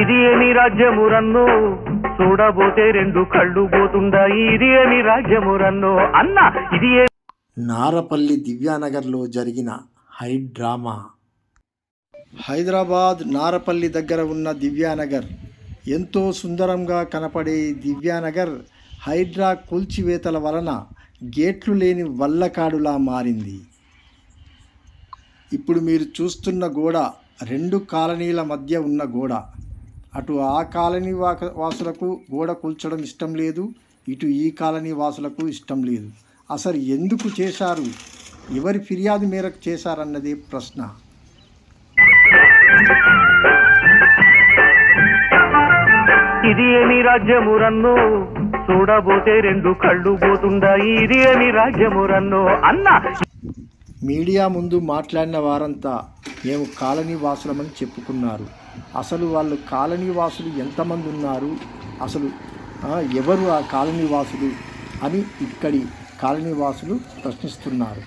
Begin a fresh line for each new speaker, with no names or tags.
ఇది ఏమి రాజ్యము రన్నో చూడబోతే రెండు కళ్ళు పోతుండాయి. ఇది ఏమి రాజ్యము రన్నో అన్న ఇది ఏ
నారపల్లి దివ్యానగర్లో జరిగిన హై డ్రామా. హైదరాబాద్ నారపల్లి దగ్గర ఉన్న దివ్యానగర్. ఎంతో సుందరంగా కనపడే దివ్యానగర్ హైడ్రా కూల్చివేతల వలన గేట్లు లేని వల్లకాడులా మారింది. ఇప్పుడు మీరు చూస్తున్న గోడ రెండు కాలనీల మధ్య ఉన్న గోడ. అటు ఆ కాలనీ వాసులకు గోడ కూల్చడం ఇష్టం లేదు ఇటు ఈ కాలనీ వాసులకు ఇష్టం లేదు. అసలు ఎందుకు చేశారు? ఎవరి ఫిర్యాదు మేరకు చేశారన్నదే ప్రశ్న.
ఇది ఏమి రాజ్యము రన్నో చూడబోతే రెండు కళ్ళు పోతుండాయి. ఇది ఏమి రాజ్యము రన్నో అన్న!
మీడియా ముందు మాట్లాడిన వారంతా మేము కాలనీ వాసులమని చెప్పుకున్నారు. అసలు వాళ్ళు కాలనీ వాసులు ఎంతమంది ఉన్నారు? అసలు ఎవరు ఆ కాలనీ వాసులు అని ఇక్కడి కాలనీ వాసులు ప్రశ్నిస్తున్నారు.